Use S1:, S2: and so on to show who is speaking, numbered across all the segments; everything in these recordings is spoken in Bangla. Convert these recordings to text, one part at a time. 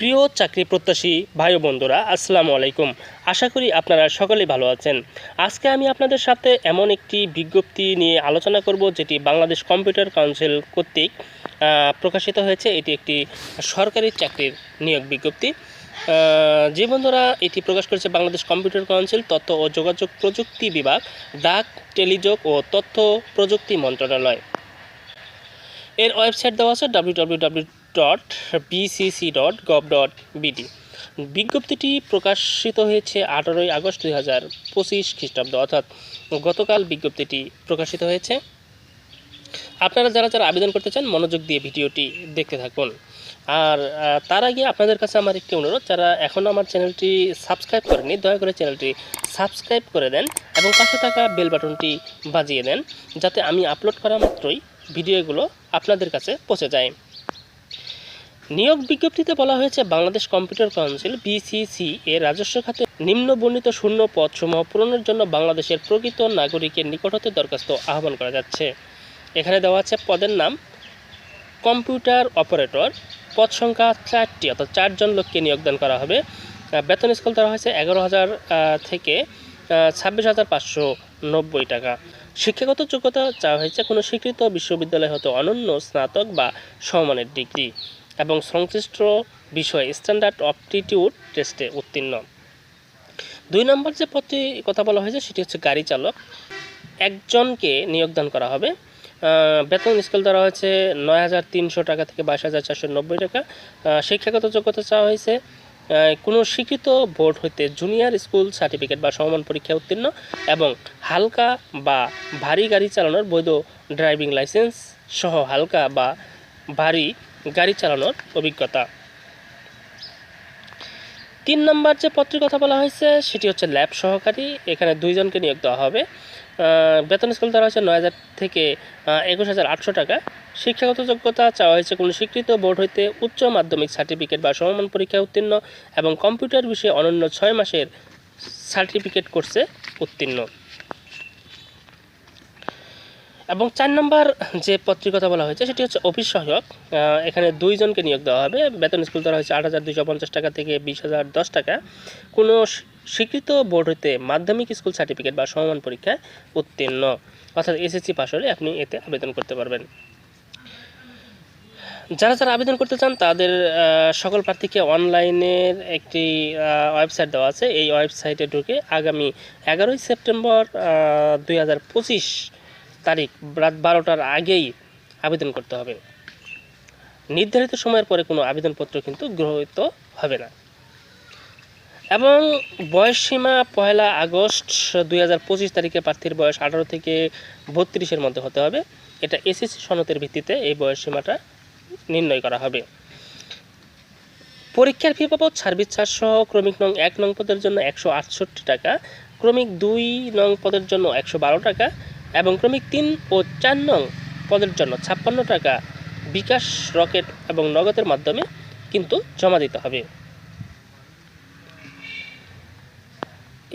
S1: প্রিয় চাকরি প্রত্যাশী ভাই বন্ধুরা আসসালামু আলাইকুম। আশা করি আপনারা সকলেই ভালো আছেন। আজকে আমি আপনাদের সাথে এমন একটি বিজ্ঞপ্তি নিয়ে আলোচনা করব, যেটি বাংলাদেশ কম্পিউটার কাউন্সিল কর্তৃক প্রকাশিত হয়েছে। এটি একটি সরকারি চাকরির নিয়োগ বিজ্ঞপ্তি। যে বন্ধুরা, এটি প্রকাশ করেছে বাংলাদেশ কম্পিউটার কাউন্সিল তথ্য ও যোগাযোগ প্রযুক্তি বিভাগ, ডাক, টেলিযোগ ও তথ্য প্রযুক্তি মন্ত্রণালয়। এর ওয়েবসাইট দেওয়া আছে W dot BCC dot gov dot BD বিজ্ঞপ্তিটি প্রকাশিত হয়েছে আঠারোই আগস্ট দুই হাজার পঁচিশ খ্রিস্টাব্দ, অর্থাৎ গতকাল বিজ্ঞপ্তিটি প্রকাশিত হয়েছে। আপনারা যারা যারা আবেদন করতে চান, মনোযোগ দিয়ে ভিডিওটি দেখতে থাকুন। আর তার আগে আপনাদের কাছে আমার একটি অনুরোধ, যারা এখনও আমার চ্যানেলটি সাবস্ক্রাইব করেনি দয়া করে চ্যানেলটি সাবস্ক্রাইব করে দেন এবং পাশে থাকা বেল বাটনটি বাজিয়ে দেন, যাতে আমি আপলোড করা মাত্রই ভিডিওগুলো আপনাদের কাছে পৌঁছে যায়। নিয়োগ বিজ্ঞপ্তিতে বলা হয়েছে, বাংলাদেশ কম্পিউটার কাউন্সিল বিসিসি এর রাজস্ব খাতে নিম্ন বর্ণিত শূন্য পদসমূহ পূরণের জন্য বাংলাদেশের প্রকৃত নাগরিকের নিকট হতে দরখাস্ত আহ্বান করা যাচ্ছে। এখানে দেওয়া আছে পদের নাম, কম্পিউটার অপারেটর, পদ সংখ্যা চারটি, অর্থাৎ চারজন লোককে নিয়োগদান করা হবে। বেতন স্কেল দেওয়া হয়েছে এগারো হাজার থেকে ছাব্বিশ হাজার পাঁচশো নব্বই টাকা। শিক্ষাগত যোগ্যতা চাওয়া হয়েছে কোনো স্বীকৃত বিশ্ববিদ্যালয় হতে অনন্য স্নাতক বা সমমানের ডিগ্রি। এবং সংশ্লিষ্ট বিষয়ে স্ট্যান্ডার্ড অপটিটিউড টেস্টে উত্তীর্ণ। দুই নম্বর যে পদটি কথা বলা হয়েছে, সেটি হচ্ছে গাড়ি চালক। একজনকে নিয়োগদান করা হবে। বেতন স্কেল ধরা হয়েছে নয় হাজার তিনশো টাকা থেকে বাইশ হাজার চারশো নব্বই টাকা। শিক্ষাগত যোগ্যতা চাওয়া হয়েছে। কোনো স্বীকৃত বোর্ড হইতে জুনিয়র স্কুল সার্টিফিকেট বা সমমান পরীক্ষায় উত্তীর্ণ এবং হালকা বা ভারী গাড়ি চালানোর বৈধ ড্রাইভিং লাইসেন্স সহ হালকা বা ভারী গাড়ি চালানোর অভিজ্ঞতা। তিন নম্বর যে পত্রের কথা বলা হয়েছে, সেটি হচ্ছে ল্যাব সহকারী। এখানে দুইজনকে নিয়োগ দেওয়া হবে। বেতন স্কেল দেওয়া হয়েছে নয় হাজার থেকে একুশ হাজার আটশো টাকা। শিক্ষাগত যোগ্যতা চাওয়া হয়েছে কোনো স্বীকৃত বোর্ড হইতে উচ্চ মাধ্যমিক সার্টিফিকেট বা সমমান পরীক্ষায় উত্তীর্ণ এবং কম্পিউটার বিষয়ে অনন্য ছয় মাসের সার্টিফিকেট কোর্সে উত্তীর্ণ। এবং চার নম্বর যে পত্রিক কথা বলা হয়েছে, সেটি হচ্ছে অফিস সহায়ক এখানে দুইজনকে নিয়োগ দেওয়া হবে। বেতন স্কুল দেওয়া হয়েছে আট হাজার দুইশো পঞ্চাশ টাকা থেকে বিশ হাজার দশ টাকা। কোনো স্বীকৃত বোর্ড হইতে মাধ্যমিক স্কুল সার্টিফিকেট বা সমমান পরীক্ষায় উত্তীর্ণ। অর্থাৎ এসএসসি পাশ হলে আপনি এতে আবেদন করতে পারবেন। যারা যারা আবেদন করতে চান, তাদের সকল প্রার্থীকে অনলাইনের একটি ওয়েবসাইট দেওয়া আছে। এই ওয়েবসাইটে ঢুকে আগামী এগারোই সেপ্টেম্বর দুই হাজার পঁচিশ তারিখ, রাত বারোটার আগেই আবেদন করতে হবে। নির্ধারিত সময়ের পরে কোনো আবেদনপত্র কিন্তু গ্রহীত হবে না। এবং বয়স সীমা পয়লা আগস্ট দুই হাজার পঁচিশ তারিখে প্রার্থীর বয়স আঠারো থেকে বত্রিশের মধ্যে হতে হবে। এটা এসএসসি সনতের ভিত্তিতে এই বয়স সীমাটা নির্ণয় করা হবে। পরীক্ষার ফি বাবদ সার্ভিস চার্জ সহ ক্রমিক নং এক নং পদের জন্য একশো আটষট্টি টাকা, ক্রমিক দুই নং পদের জন্য একশো বারো টাকা এবং ক্রমিক তিন ও চার নং পদের জন্য ছাপ্পান্ন টাকা বিকাশ, রকেট এবং নগদের মাধ্যমে কিন্তু জমা দিতে হবে।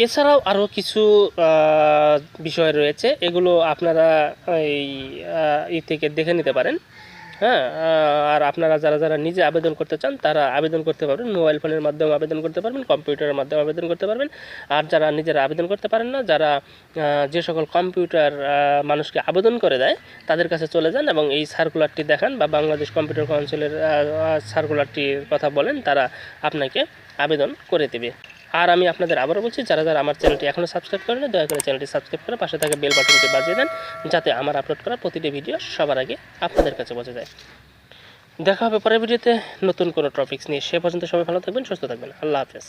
S1: এছাড়াও আরও কিছু বিষয় রয়েছে। এগুলো আপনারা এই থেকে দেখে নিতে পারেন। হ্যাঁ আর আপনারা যারা যারা নিজে আবেদন করতে চান, তারা আবেদন করতে পারবেন, মোবাইল ফোনের মাধ্যমে আবেদন করতে পারবেন, কম্পিউটারের মাধ্যমে আবেদন করতে পারবেন। আর যারা নিজেরা আবেদন করতে পারেন না, যারা যে সকল কম্পিউটার মানুষকে আবেদন করে দেয়, তাদের কাছে চলে যান এবং এই সার্কুলারটি দেখান বা বাংলাদেশ কম্পিউটার কাউন্সিলের সার্কুলারটির কথা বলেন, তারা আপনাকে আবেদন করে দেবে। আর আমি আপনাদের আবারও বলছি, যারা যারা আমার চ্যানেলটি এখনও সাবস্ক্রাইব করেন দয়া করে চ্যানেলটি সাবস্ক্রাইব করে পাশে থাকা বেল বাটনটি বাজিয়ে দেন, যাতে আমার আপলোড করা প্রতিটি ভিডিও সবার আগে আপনাদের কাছে বোঝা যায়। দেখা হবে পরের ভিডিওতে নতুন কোনো টপিক্স নিয়ে। সে পর্যন্ত সবাই ভালো থাকবেন, সুস্থ থাকবেন। আল্লাহ হাফেজ।